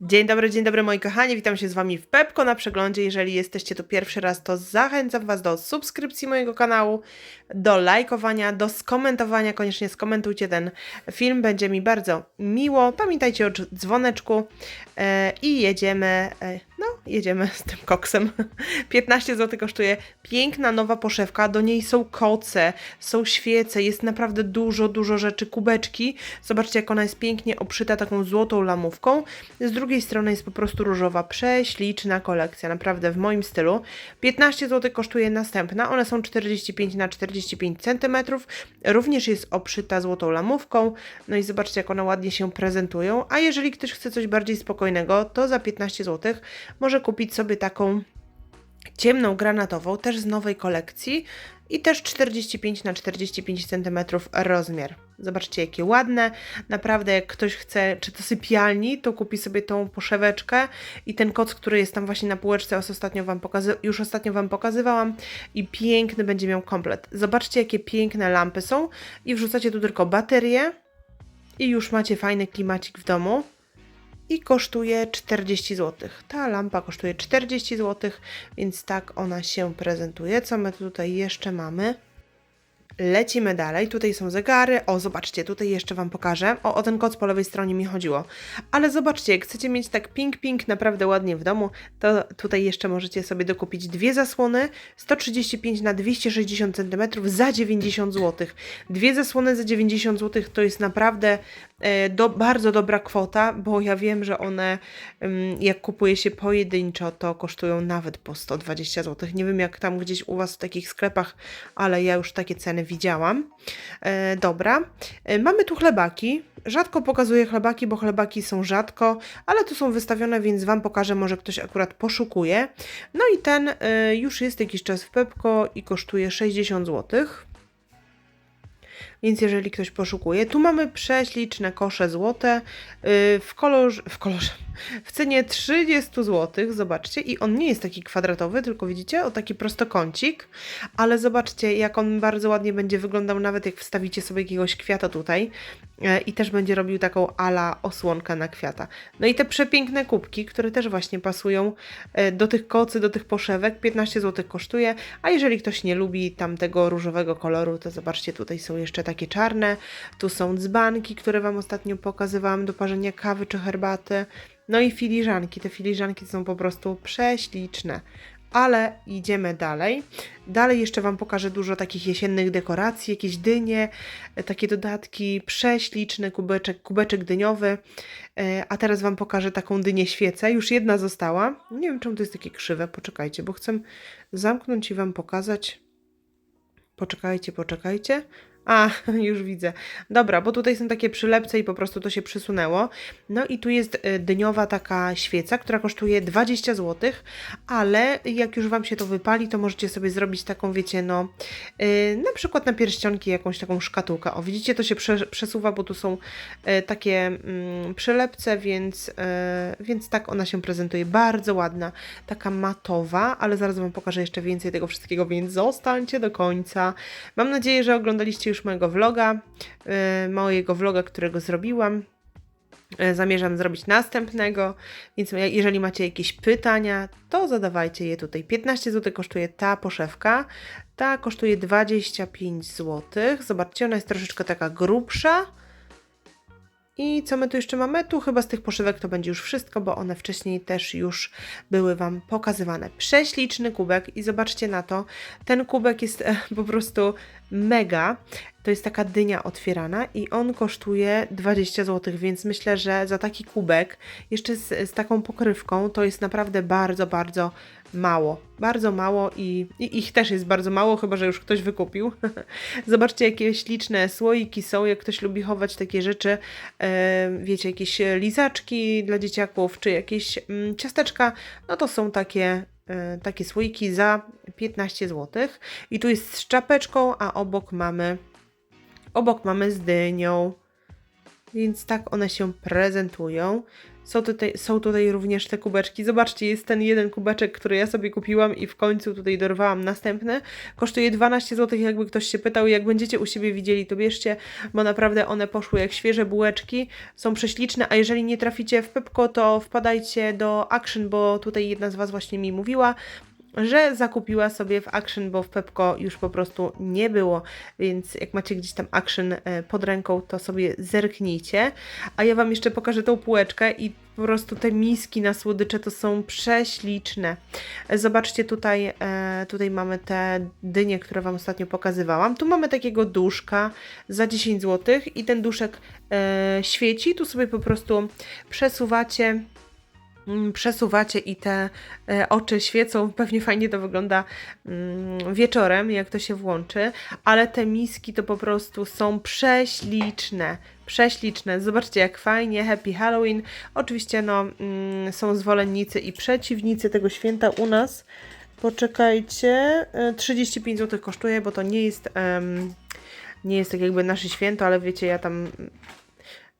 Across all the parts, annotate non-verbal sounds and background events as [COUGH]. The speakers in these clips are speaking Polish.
Dzień dobry, dzień dobry moi kochani, witam się z Wami w Pepko na przeglądzie. Jeżeli jesteście tu pierwszy raz, to zachęcam Was do subskrypcji mojego kanału, do lajkowania, do skomentowania. Koniecznie skomentujcie ten film, będzie mi bardzo miło. Pamiętajcie o dz- dzwoneczku e, i jedziemy, e, no jedziemy z tym koksem. [LAUGHS] 15 zł kosztuje piękna nowa poszewka, do niej są koce, są świece, jest naprawdę dużo, dużo rzeczy, kubeczki. Zobaczcie jak ona jest pięknie obszyta taką złotą lamówką. Z drugiej strony jest po prostu różowa, prześliczna kolekcja, naprawdę w moim stylu. 15 zł kosztuje następna, one są 45 na 45 cm, również jest obszyta złotą lamówką. No i zobaczcie jak one ładnie się prezentują. A jeżeli ktoś chce coś bardziej spokojnego, to za 15 zł może kupić sobie taką ciemną granatową, też z nowej kolekcji i też 45 na 45 cm rozmiar. Zobaczcie, jakie ładne. Naprawdę, jak ktoś chce, czy to sypialni, to kupi sobie tą poszeweczkę i ten koc, który jest tam właśnie na półeczce, os- ostatnio wam już ostatnio Wam pokazywałam i piękny będzie miał komplet. Zobaczcie, jakie piękne lampy są i wrzucacie tu tylko baterię i już macie fajny klimacik w domu i kosztuje 40 zł. Ta lampa kosztuje 40 zł, więc tak ona się prezentuje. Co my tutaj jeszcze mamy? Lecimy dalej. Tutaj są zegary. O, zobaczcie, tutaj jeszcze Wam pokażę. O, o ten koc po lewej stronie mi chodziło. Ale zobaczcie, jak chcecie mieć tak pink, naprawdę ładnie w domu, to tutaj jeszcze możecie sobie dokupić dwie zasłony 135 na 260 cm za 90 zł. Dwie zasłony za 90 zł to jest naprawdę e, do, bardzo dobra kwota, bo ja wiem, że one ym, jak kupuje się pojedynczo, to kosztują nawet po 120 zł. Nie wiem jak tam gdzieś u Was w takich sklepach, ale ja już takie ceny widziałam. E, dobra, e, mamy tu chlebaki. Rzadko pokazuję chlebaki, bo chlebaki są rzadko, ale tu są wystawione, więc Wam pokażę, może ktoś akurat poszukuje. No i ten e, już jest jakiś czas w Pepko i kosztuje 60 zł. Więc jeżeli ktoś poszukuje, tu mamy prześliczne kosze złote yy, w kolorze, w kolorze, w cenie 30 zł, zobaczcie, i on nie jest taki kwadratowy, tylko widzicie, o taki prostokącik, ale zobaczcie, jak on bardzo ładnie będzie wyglądał, nawet jak wstawicie sobie jakiegoś kwiata tutaj e, i też będzie robił taką ala osłonkę na kwiata. No i te przepiękne kubki, które też właśnie pasują e, do tych kocy, do tych poszewek, 15 zł kosztuje, a jeżeli ktoś nie lubi tamtego różowego koloru, to zobaczcie, tutaj są jeszcze takie czarne, tu są dzbanki, które Wam ostatnio pokazywałam do parzenia kawy czy herbaty, no i filiżanki. Te filiżanki są po prostu prześliczne. Ale idziemy dalej. Dalej jeszcze Wam pokażę dużo takich jesiennych dekoracji, jakieś dynie, takie dodatki, prześliczny kubeczek, kubeczek dyniowy. E, A teraz Wam pokażę taką dynię świecę. Już jedna została. Nie wiem, czemu to jest takie krzywe. Poczekajcie, bo chcę zamknąć i Wam pokazać. Poczekajcie, poczekajcie. A, [LAUGHS] już widzę. Dobra, bo tutaj są takie przylepce i po prostu to się przysunęło. No i tu jest y, dyniowa taka świeca, która kosztuje 20 zł, ale jak już Wam się to wypali, to możecie sobie zrobić taką, wiecie, no y, na przykład na pierścionki jakąś taką szkatułkę. O, widzicie, to się prze, przesuwa, bo tu są y, takie mm, przylepce, więc, y, więc tak ona się prezentuje. Bardzo ładna, taka matowa, ale zaraz Wam pokażę jeszcze więcej tego wszystkiego, więc zostańcie do końca. Mam nadzieję, że oglądaliście już mojego vloga, yy, mojego vloga, którego zrobiłam. Yy, Zamierzam zrobić następnego, więc jeżeli macie jakieś pytania, to zadawajcie je tutaj. 15 zł kosztuje ta poszewka, ta kosztuje 25 zł. Zobaczcie, ona jest troszeczkę taka grubsza. I co my tu jeszcze mamy? Tu chyba z tych poszywek to będzie już wszystko, bo one wcześniej też już były Wam pokazywane. Prześliczny kubek i zobaczcie na to. Ten kubek jest e, po prostu mega. To jest taka dynia otwierana i on kosztuje 20 zł, więc myślę, że za taki kubek, jeszcze z, z taką pokrywką, to jest naprawdę bardzo, bardzo mało. Bardzo mało i, i ich też jest bardzo mało, chyba że już ktoś wykupił. [LAUGHS] Zobaczcie, jakie śliczne słoiki są, jak ktoś lubi chować takie rzeczy, e, wiecie, jakieś lizaczki dla dzieciaków, czy jakieś mm, ciasteczka, no to są takie e, takie słoiki za 15 zł. I tu jest z czapeczką, a obok mamy obok mamy z dynią. Więc tak one się prezentują. Są tutaj, są tutaj również te kubeczki. Zobaczcie, jest ten jeden kubeczek, który ja sobie kupiłam i w końcu tutaj dorwałam następny. Kosztuje 12 zł, jakby ktoś się pytał. Jak będziecie u siebie widzieli, to bierzcie, bo naprawdę one poszły jak świeże bułeczki. Są prześliczne, a jeżeli nie traficie w Pepko, to wpadajcie do Action, bo tutaj jedna z Was właśnie mi mówiła, że zakupiła sobie w Action, bo w Pepko już po prostu nie było, więc jak macie gdzieś tam Action e, pod ręką, to sobie zerknijcie. A ja Wam jeszcze pokażę tą półeczkę i po prostu te miski na słodycze to są prześliczne. Zobaczcie tutaj, e, tutaj mamy te dynie, które Wam ostatnio pokazywałam. Tu mamy takiego duszka za 10 zł i ten duszek e, świeci. Tu sobie po prostu przesuwacie przesuwacie i te e, oczy świecą. Pewnie fajnie to wygląda mm, wieczorem, jak to się włączy, ale te miski to po prostu są prześliczne. Prześliczne. Zobaczcie, jak fajnie. Happy Halloween. Oczywiście, no, mm, są zwolennicy i przeciwnicy tego święta u nas. Poczekajcie. e, 35 zł kosztuje, bo to nie jest. em, nie jest tak jakby nasze święto, ale wiecie, ja tam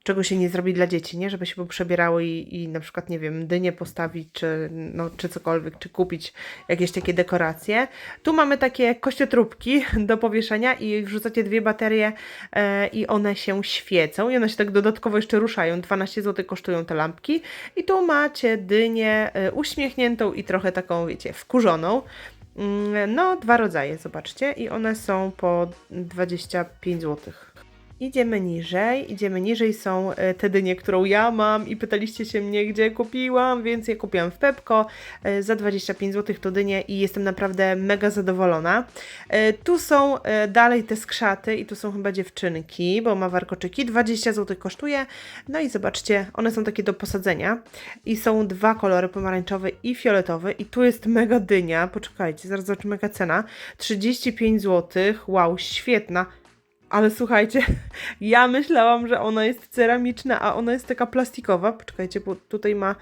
czego się nie zrobi dla dzieci, nie? Żeby się poprzebierały i, i na przykład, nie wiem, dynię postawić, czy, no, czy cokolwiek, czy kupić jakieś takie dekoracje. Tu mamy takie kościotróbki [LAUGHS] do powieszenia i wrzucacie dwie baterie e, i one się świecą i one się tak dodatkowo jeszcze ruszają. 12 zł kosztują te lampki i tu macie dynię e, uśmiechniętą i trochę taką, wiecie, wkurzoną. Mm, No, dwa rodzaje, zobaczcie, i one są po 25 zł. Idziemy niżej, idziemy niżej są e, te dynie, którą ja mam i pytaliście się mnie, gdzie kupiłam, więc je kupiłam w Pepko e, za 25 zł to dynie i jestem naprawdę mega zadowolona. E, Tu są dalej te skrzaty i tu są chyba dziewczynki, bo ma warkoczyki, 20 zł kosztuje. No i zobaczcie, one są takie do posadzenia i są dwa kolory, pomarańczowy i fioletowy i tu jest mega dynia, poczekajcie, zaraz zobaczymy jaka cena, 35 zł, wow, świetna. Ale słuchajcie, [LAUGHS] ja myślałam, że ona jest ceramiczna, a ona jest taka plastikowa. Poczekajcie, bo tutaj ma,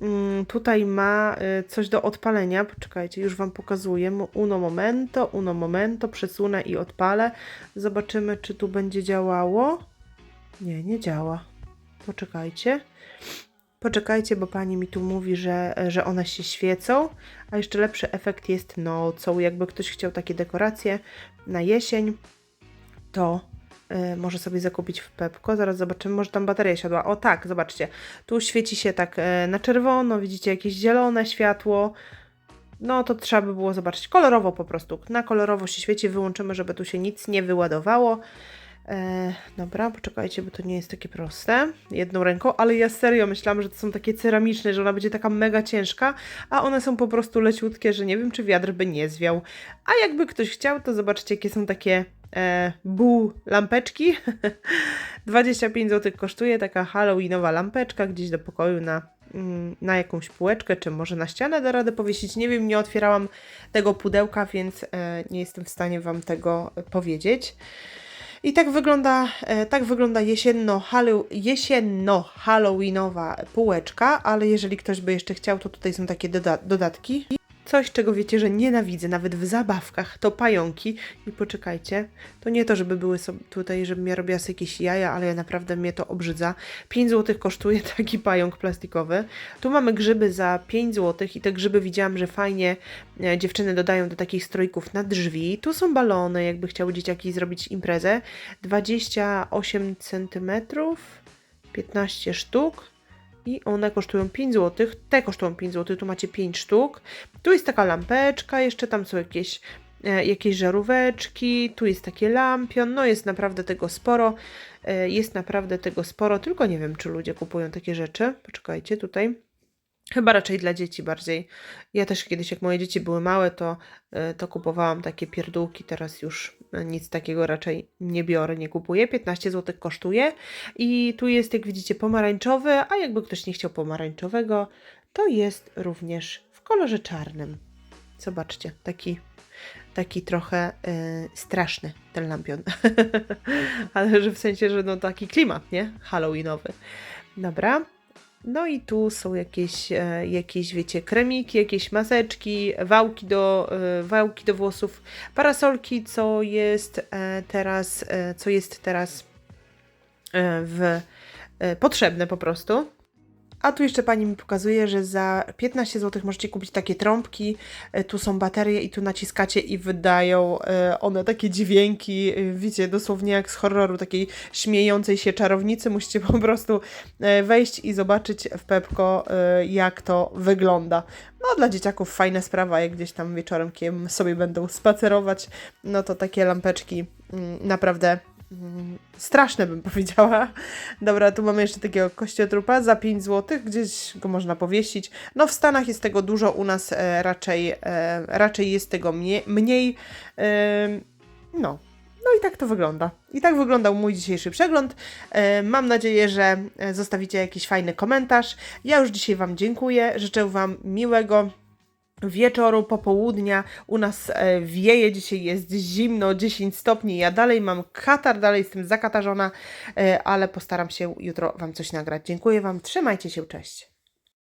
mm, tutaj ma y, coś do odpalenia. Poczekajcie, już Wam pokazuję. Uno momento, uno momento, przesunę i odpalę. Zobaczymy, czy tu będzie działało. Nie, nie działa. Poczekajcie. Poczekajcie, bo pani mi tu mówi, że, że one się świecą, a jeszcze lepszy efekt jest nocą. Jakby ktoś chciał takie dekoracje na jesień, to y, może sobie zakupić w Pepko. Zaraz zobaczymy, może tam bateria siadła. O tak, zobaczcie. Tu świeci się tak y, na czerwono, widzicie jakieś zielone światło. No to trzeba by było zobaczyć kolorowo po prostu. Na kolorowo się świeci, wyłączymy, żeby tu się nic nie wyładowało. E, dobra, poczekajcie, bo to nie jest takie proste. Jedną ręką, ale ja serio myślałam, że to są takie ceramiczne, że ona będzie taka mega ciężka, a one są po prostu leciutkie, że nie wiem, czy wiatr by nie zwiał. A jakby ktoś chciał, to zobaczcie, jakie są takie e, bu lampeczki. [LAUGHS] 25 zł kosztuje taka halloweenowa lampeczka gdzieś do pokoju na, mm, na jakąś półeczkę, czy może na ścianę da radę powiesić. Nie wiem, nie otwierałam tego pudełka, więc e, nie jestem w stanie Wam tego powiedzieć. I tak wygląda, e, tak wygląda jesienno, jesienno halloweenowa półeczka, ale jeżeli ktoś by jeszcze chciał, to tutaj są takie doda dodatki. Coś, czego wiecie, że nienawidzę, nawet w zabawkach, to pająki. I poczekajcie, to nie to, żeby były sobie tutaj, żebym ja robiła sobie jakieś jaja, ale ja naprawdę mnie to obrzydza. 5 zł kosztuje [LAUGHS] taki pająk plastikowy. Tu mamy grzyby za 5 zł i te grzyby widziałam, że fajnie e, dziewczyny dodają do takich strojków na drzwi. Tu są balony, jakby chciały dzieciaki zrobić imprezę. 28 cm, 15 sztuk. I one kosztują 5 zł. Te kosztują 5 zł, tu macie 5 sztuk. Tu jest taka lampeczka, jeszcze tam są jakieś, e, jakieś żaróweczki, tu jest takie lampion, no jest naprawdę tego sporo. E, jest naprawdę tego sporo, tylko nie wiem, czy ludzie kupują takie rzeczy. Poczekajcie, tutaj. Chyba raczej dla dzieci bardziej. Ja też kiedyś, jak moje dzieci były małe, to, e, to kupowałam takie pierdółki. Teraz już e, nic takiego raczej nie biorę, nie kupuję. 15 zł kosztuje. I tu jest, jak widzicie, pomarańczowy, a jakby ktoś nie chciał pomarańczowego, to jest również w kolorze czarnym. Zobaczcie, taki, taki trochę e, straszny ten lampion. [LAUGHS] Ale że w sensie, że no taki klimat, nie? Halloweenowy. Dobra. No i tu są jakieś, e, jakieś, wiecie, kremiki, jakieś maseczki, wałki do, e, wałki do włosów, parasolki, co jest e, teraz, co jest teraz w, potrzebne po prostu. A tu jeszcze pani mi pokazuje, że za 15 zł możecie kupić takie trąbki. E, Tu są baterie i tu naciskacie i wydają e, one takie dźwięki, e, wiecie, dosłownie jak z horroru, takiej śmiejącej się czarownicy. Musicie po prostu wejść i zobaczyć w Pepko, jak to wygląda. No, dla dzieciaków fajna sprawa, jak gdzieś tam wieczorem sobie będą spacerować, no to takie lampeczki mm, naprawdę straszne bym [LAUGHS] powiedziała. Dobra, tu mamy jeszcze takiego kościotrupa za 5 zł, gdzieś go można powiesić. No w Stanach jest tego dużo, u nas e, raczej, e, raczej jest tego mniej. mniej e, no. No i tak to wygląda. I tak wyglądał mój dzisiejszy przegląd. E, mam nadzieję, że e, zostawicie jakiś fajny komentarz. Ja już dzisiaj Wam dziękuję. Życzę Wam miłego wieczoru, popołudnia. U nas e, wieje, dzisiaj jest zimno, 10 stopni. Ja dalej mam katar, dalej jestem zakatarzona, e, ale postaram się jutro Wam coś nagrać. Dziękuję Wam, trzymajcie się, cześć.